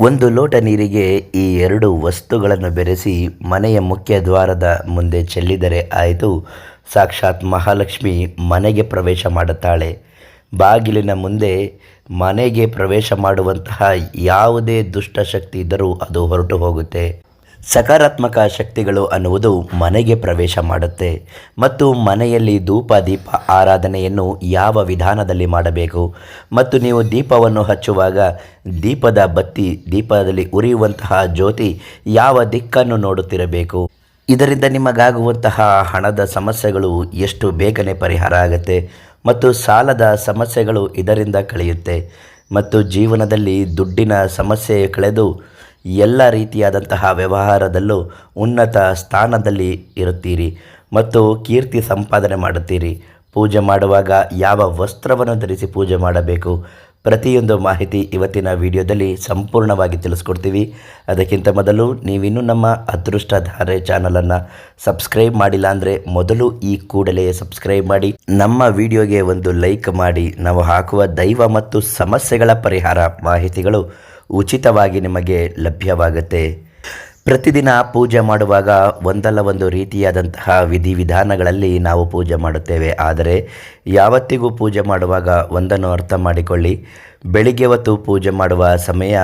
ಒಂದು ಲೋಟ ನೀರಿಗೆ ಈ ಎರಡು ವಸ್ತುಗಳನ್ನು ಬೆರೆಸಿ ಮನೆಯ ಮುಖ್ಯ ದ್ವಾರದ ಮುಂದೆ ಚೆಲ್ಲಿದರೆ ಆಯಿತು. ಸಾಕ್ಷಾತ್ ಮಹಾಲಕ್ಷ್ಮಿ ಮನೆಗೆ ಪ್ರವೇಶ ಮಾಡುತ್ತಾಳೆ. ಬಾಗಿಲಿನ ಮುಂದೆ ಮನೆಗೆ ಪ್ರವೇಶ ಮಾಡುವಂತಹ ಯಾವುದೇ ದುಷ್ಟಶಕ್ತಿ ಇದ್ದರೂ ಅದು ಹೊರಟು ಹೋಗುತ್ತೆ. ಸಕಾರಾತ್ಮಕ ಶಕ್ತಿಗಳು ಅನ್ನುವುದು ಮನೆಗೆ ಪ್ರವೇಶ ಮಾಡುತ್ತೆ. ಮತ್ತು ಮನೆಯಲ್ಲಿ ಧೂಪ, ದೀಪ, ಆರಾಧನೆಯನ್ನು ಯಾವ ವಿಧಾನದಲ್ಲಿ ಮಾಡಬೇಕು? ಮತ್ತು ನೀವು ದೀಪವನ್ನು ಹಚ್ಚುವಾಗ ದೀಪದ ಬತ್ತಿ, ದೀಪದಲ್ಲಿ ಉರಿಯುವಂತಹ ಜ್ಯೋತಿ ಯಾವ ದಿಕ್ಕನ್ನು ನೋಡುತ್ತಿರಬೇಕು? ಇದರಿಂದ ನಿಮಗಾಗುವಂತಹ ಹಣದ ಸಮಸ್ಯೆಗಳು ಎಷ್ಟು ಬೇಗನೆ ಪರಿಹಾರ ಆಗುತ್ತೆ? ಮತ್ತು ಸಾಲದ ಸಮಸ್ಯೆಗಳು ಇದರಿಂದ ಕಳೆಯುತ್ತೆ. ಮತ್ತು ಜೀವನದಲ್ಲಿ ದುಡ್ಡಿನ ಸಮಸ್ಯೆ ಕಳೆದು ಎಲ್ಲ ರೀತಿಯಾದಂತಹ ವ್ಯವಹಾರದಲ್ಲೂ ಉನ್ನತ ಸ್ಥಾನದಲ್ಲಿ ಇರುತ್ತೀರಿ ಮತ್ತು ಕೀರ್ತಿ ಸಂಪಾದನೆ ಮಾಡುತ್ತೀರಿ. ಪೂಜೆ ಮಾಡುವಾಗ ಯಾವ ವಸ್ತ್ರವನ್ನು ಧರಿಸಿ ಪೂಜೆ ಮಾಡಬೇಕು? ಪ್ರತಿಯೊಂದು ಮಾಹಿತಿ ಇವತ್ತಿನ ವಿಡಿಯೋದಲ್ಲಿ ಸಂಪೂರ್ಣವಾಗಿ ತಿಳಿಸ್ಕೊಡ್ತೀವಿ. ಅದಕ್ಕಿಂತ ಮೊದಲು ನೀವಿನ್ನೂ ನಮ್ಮ ಅದೃಷ್ಟಧಾರೆ ಚಾನಲನ್ನು ಸಬ್ಸ್ಕ್ರೈಬ್ ಮಾಡಿಲ್ಲ ಅಂದರೆ ಮೊದಲು ಈ ಕೂಡಲೇ ಸಬ್ಸ್ಕ್ರೈಬ್ ಮಾಡಿ. ನಮ್ಮ ವಿಡಿಯೋಗೆ ಒಂದು ಲೈಕ್ ಮಾಡಿ. ನಾವು ಹಾಕುವ ದೈವ ಮತ್ತು ಸಮಸ್ಯೆಗಳ ಪರಿಹಾರ ಮಾಹಿತಿಗಳು ಉಚಿತವಾಗಿ ನಿಮಗೆ ಲಭ್ಯವಾಗುತ್ತೆ. ಪ್ರತಿದಿನ ಪೂಜೆ ಮಾಡುವಾಗ ಒಂದಲ್ಲ ಒಂದು ರೀತಿಯಾದಂತಹ ವಿಧಿವಿಧಾನಗಳಲ್ಲಿ ನಾವು ಪೂಜೆ ಮಾಡುತ್ತೇವೆ. ಆದರೆ ಯಾವತ್ತಿಗೂ ಪೂಜೆ ಮಾಡುವಾಗ ಒಂದನ್ನು ಅರ್ಥ ಮಾಡಿಕೊಳ್ಳಿ. ಬೆಳಿಗ್ಗೆ ಹೊತ್ತು ಪೂಜೆ ಮಾಡುವ ಸಮಯ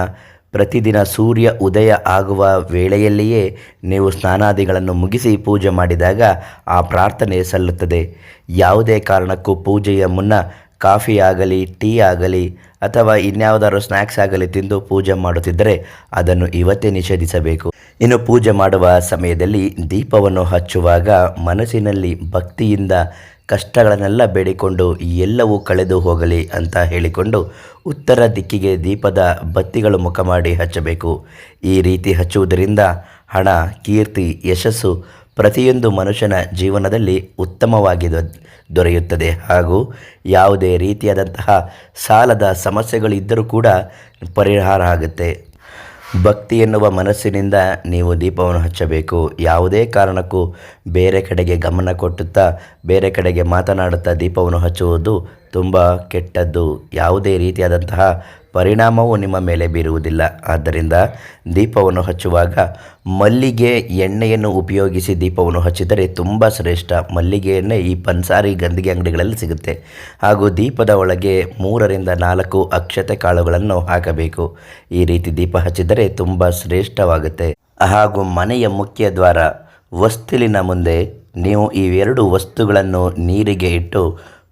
ಪ್ರತಿದಿನ ಸೂರ್ಯ ಉದಯ ಆಗುವ ವೇಳೆಯಲ್ಲಿಯೇ ನೀವು ಸ್ನಾನಾದಿಗಳನ್ನು ಮುಗಿಸಿ ಪೂಜೆ ಮಾಡಿದಾಗ ಆ ಪ್ರಾರ್ಥನೆ ಸಲ್ಲುತ್ತದೆ. ಯಾವುದೇ ಕಾರಣಕ್ಕೂ ಪೂಜೆಯ ಮುನ್ನ ಕಾಫಿ ಆಗಲಿ, ಟೀ ಆಗಲಿ ಅಥವಾ ಇನ್ಯಾವುದಾದ್ರು ಸ್ನ್ಯಾಕ್ಸ್ ಆಗಲಿ ತಿಂದು ಪೂಜೆ ಮಾಡುತ್ತಿದ್ದರೆ ಅದನ್ನು ಇವತ್ತೇ ನಿಷೇಧಿಸಬೇಕು. ಇನ್ನು ಪೂಜೆ ಮಾಡುವ ಸಮಯದಲ್ಲಿ ದೀಪವನ್ನು ಹಚ್ಚುವಾಗ ಮನಸ್ಸಿನಲ್ಲಿ ಭಕ್ತಿಯಿಂದ ಕಷ್ಟಗಳನ್ನೆಲ್ಲ ಬೇಡಿಕೊಂಡು ಎಲ್ಲವೂ ಕಳೆದು ಹೋಗಲಿ ಅಂತ ಹೇಳಿಕೊಂಡು ಉತ್ತರ ದಿಕ್ಕಿಗೆ ದೀಪದ ಬತ್ತಿಗಳು ಮುಖ ಮಾಡಿ ಹಚ್ಚಬೇಕು. ಈ ರೀತಿ ಹಚ್ಚುವುದರಿಂದ ಹಣ, ಕೀರ್ತಿ, ಯಶಸ್ಸು ಪ್ರತಿಯೊಂದು ಮನುಷ್ಯನ ಜೀವನದಲ್ಲಿ ಉತ್ತಮವಾಗಿ ದೊರೆಯುತ್ತದೆ. ಹಾಗೂ ಯಾವುದೇ ರೀತಿಯಾದಂತಹ ಸಾಲದ ಸಮಸ್ಯೆಗಳಿದ್ದರೂ ಕೂಡ ಪರಿಹಾರ ಆಗುತ್ತೆ. ಭಕ್ತಿ ಎನ್ನುವ ಮನಸ್ಸಿನಿಂದ ನೀವು ದೀಪವನ್ನು ಹಚ್ಚಬೇಕು. ಯಾವುದೇ ಕಾರಣಕ್ಕೂ ಬೇರೆ ಕಡೆಗೆ ಗಮನ ಕೊಟ್ಟುತ್ತಾ, ಬೇರೆ ಕಡೆಗೆ ಮಾತನಾಡುತ್ತಾ ದೀಪವನ್ನು ಹಚ್ಚುವುದು ತುಂಬ ಕೆಟ್ಟದ್ದು. ಯಾವುದೇ ರೀತಿಯಾದಂತಹ ಪರಿಣಾಮವು ನಿಮ್ಮ ಮೇಲೆ ಬೀರುವುದಿಲ್ಲ. ಆದ್ದರಿಂದ ದೀಪವನ್ನು ಹಚ್ಚುವಾಗ ಮಲ್ಲಿಗೆ ಎಣ್ಣೆಯನ್ನು ಉಪಯೋಗಿಸಿ ದೀಪವನ್ನು ಹಚ್ಚಿದರೆ ತುಂಬ ಶ್ರೇಷ್ಠ. ಮಲ್ಲಿಗೆ ಎಣ್ಣೆ ಈ ಪನ್ಸಾರಿ ಗಂದಿಗೆ ಅಂಗಡಿಗಳಲ್ಲಿ ಸಿಗುತ್ತೆ. ಹಾಗೂ ದೀಪದ ಒಳಗೆ ಮೂರರಿಂದ ನಾಲ್ಕು ಅಕ್ಷತೆ ಕಾಳುಗಳನ್ನು ಹಾಕಬೇಕು. ಈ ರೀತಿ ದೀಪ ಹಚ್ಚಿದರೆ ತುಂಬ ಶ್ರೇಷ್ಠವಾಗುತ್ತೆ. ಹಾಗೂ ಮನೆಯ ಮುಖ್ಯ ದ್ವಾರ, ವಸ್ತಿಲಿನ ಮುಂದೆ ನೀವು ಈ ಎರಡು ವಸ್ತುಗಳನ್ನು ನೀರಿಗೆ ಇಟ್ಟು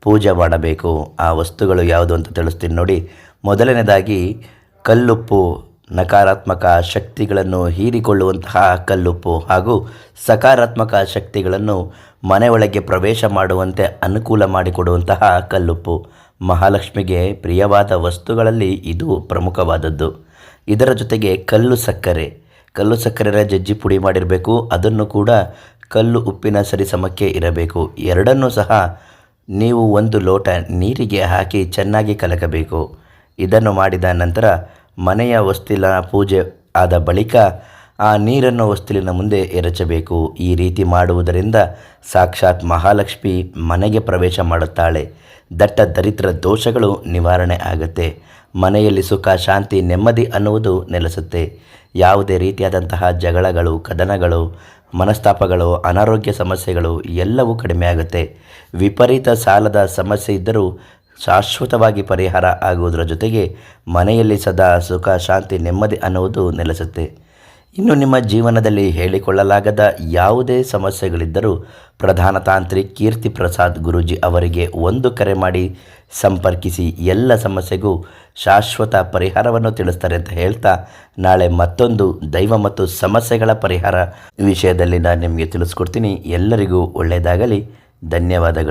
ಪೂಜೆ ಮಾಡಬೇಕು. ಆ ವಸ್ತುಗಳು ಯಾವುದು ಅಂತ ತಿಳಿಸ್ತೀನಿ ನೋಡಿ. ಮೊದಲನೇದಾಗಿ ಕಲ್ಲುಪ್ಪು, ನಕಾರಾತ್ಮಕ ಶಕ್ತಿಗಳನ್ನು ಹೀರಿಕೊಳ್ಳುವಂತಹ ಕಲ್ಲುಪ್ಪು ಹಾಗೂ ಸಕಾರಾತ್ಮಕ ಶಕ್ತಿಗಳನ್ನು ಮನೆಯೊಳಗೆ ಪ್ರವೇಶ ಮಾಡುವಂತೆ ಅನುಕೂಲ ಮಾಡಿಕೊಡುವಂತಹ ಕಲ್ಲುಪ್ಪು. ಮಹಾಲಕ್ಷ್ಮಿಗೆ ಪ್ರಿಯವಾದ ವಸ್ತುಗಳಲ್ಲಿ ಇದು ಪ್ರಮುಖವಾದದ್ದು. ಇದರ ಜೊತೆಗೆ ಕಲ್ಲು ಸಕ್ಕರೆ. ಕಲ್ಲು ಸಕ್ಕರೆನ ಜಜ್ಜಿ ಪುಡಿ ಮಾಡಿರಬೇಕು. ಅದನ್ನು ಕೂಡ ಕಲ್ಲು ಉಪ್ಪಿನ ಸರಿಸಮಕ್ಕೆ ಇರಬೇಕು. ಎರಡನ್ನೂ ಸಹ ನೀವು ಒಂದು ಲೋಟ ನೀರಿಗೆ ಹಾಕಿ ಚೆನ್ನಾಗಿ ಕಲಕಬೇಕು. ಇದನ್ನು ಮಾಡಿದ ನಂತರ ಮನೆಯ ವಸ್ತಿಲ ಪೂಜೆ ಆದ ಬಳಿಕ ಆ ನೀರನ್ನು ಹೊಸ್ತಿಲಿನ ಮುಂದೆ ಎರಚಬೇಕು. ಈ ರೀತಿ ಮಾಡುವುದರಿಂದ ಸಾಕ್ಷಾತ್ ಮಹಾಲಕ್ಷ್ಮಿ ಮನೆಗೆ ಪ್ರವೇಶ ಮಾಡುತ್ತಾಳೆ. ದಟ್ಟ ದರಿದ್ರ ದೋಷಗಳು ನಿವಾರಣೆ ಆಗುತ್ತೆ. ಮನೆಯಲ್ಲಿ ಸುಖ, ಶಾಂತಿ, ನೆಮ್ಮದಿ ಅನ್ನುವುದು ನೆಲೆಸುತ್ತೆ. ಯಾವುದೇ ರೀತಿಯಾದಂತಹ ಜಗಳಗಳು, ಕದನಗಳು ಮನಸ್ತಾಪಗಳು, ಅನಾರೋಗ್ಯ ಸಮಸ್ಯೆಗಳು ಎಲ್ಲವೂ ಕಡಿಮೆಯಾಗುತ್ತೆ ವಿಪರೀತ ಸಾಲದ ಸಮಸ್ಯೆ ಇದ್ದರೂ ಶಾಶ್ವತವಾಗಿ ಪರಿಹಾರ ಆಗುವುದರ ಜೊತೆಗೆ ಮನೆಯಲ್ಲಿ ಸದಾ ಸುಖ, ಶಾಂತಿ, ನೆಮ್ಮದಿ ಅನ್ನುವುದು ನೆಲೆಸುತ್ತೆ. ಇನ್ನು ನಿಮ್ಮ ಜೀವನದಲ್ಲಿ ಹೇಳಿಕೊಳ್ಳಲಾಗದ ಯಾವುದೇ ಸಮಸ್ಯೆಗಳಿದ್ದರೂ ಪ್ರಧಾನ ತಾಂತ್ರಿ ಕೀರ್ತಿ ಪ್ರಸಾದ್ ಗುರೂಜಿ ಅವರಿಗೆ ಒಂದು ಕರೆ ಮಾಡಿ ಸಂಪರ್ಕಿಸಿ ಎಲ್ಲ ಸಮಸ್ಯೆಗೂ ಶಾಶ್ವತ ಪರಿಹಾರವನ್ನು ತಿಳಿಸ್ತಾರೆ ಅಂತ ಹೇಳ್ತಾ ನಾಳೆ ಮತ್ತೊಂದು ದೈವ ಮತ್ತು ಸಮಸ್ಯೆಗಳ ಪರಿಹಾರ ವಿಷಯದಲ್ಲಿ ನಾನು ನಿಮಗೆ ತಿಳಿಸ್ಕೊಡ್ತೀನಿ. ಎಲ್ಲರಿಗೂ ಒಳ್ಳೆಯದಾಗಲಿ. ಧನ್ಯವಾದಗಳು.